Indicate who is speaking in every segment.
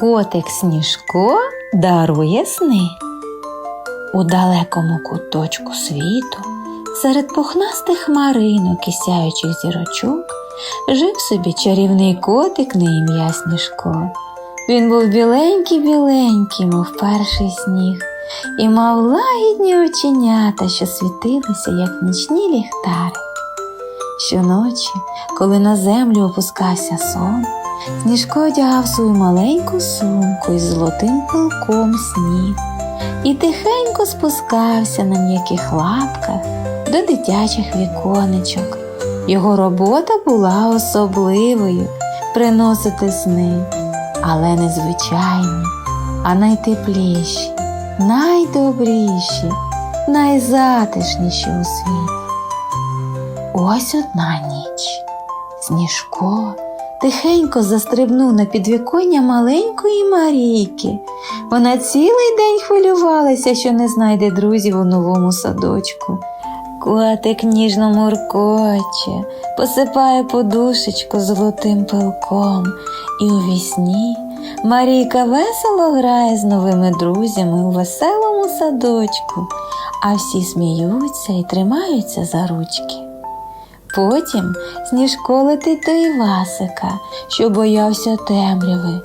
Speaker 1: Котик Сніжко дарує сни. У далекому куточку світу, серед пухнастих хмаринок і сяючих зірочок, жив собі чарівний котик на ім'я Сніжко. Він був біленький-біленький, мов перший сніг, і мав лагідні оченята, що світилися, як нічні ліхтари. Щоночі, коли на землю опускався сон, Сніжко одягав свою маленьку сумку із золотим пилком сніг і тихенько спускався на м'яких лапках до дитячих віконечок. Його робота була особливою приносити сни, але не звичайні, а найтепліші, найдобріші, найзатишніші у світі. Ось одна ніч. Сніжко тихенько застрибнув на підвіконня маленької Марійки. Вона цілий день хвилювалася, що не знайде друзів у новому садочку. Котик ніжно муркоче, посипає подушечку золотим пилком, і у вісні Марійка весело грає з новими друзями у веселому садочку, а всі сміються і тримаються за ручки. Потім Сніжко летить до Івасика, що боявся темряви.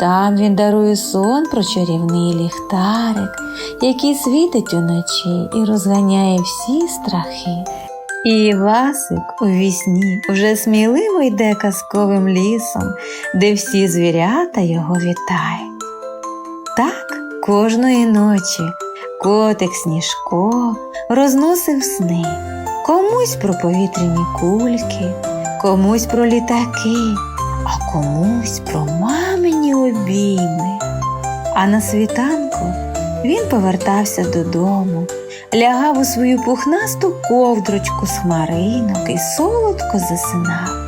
Speaker 1: Там він дарує сон про чарівний ліхтарик, який світить уночі і розганяє всі страхи. І Івасик у вісні вже сміливо йде казковим лісом, де всі звірята його вітають. Так кожної ночі котик Сніжко розносив сни комусь про повітряні кульки, комусь про літаки, а комусь про мамині обійми. А на світанку він повертався додому, лягав у свою пухнасту ковдрочку з хмаринок і солодко засинав,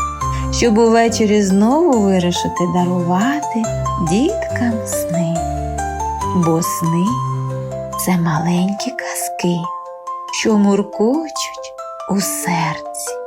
Speaker 1: щоб увечері знову вирішити дарувати діткам сни. Бо сни це маленькі казки, що муркочуть у серці.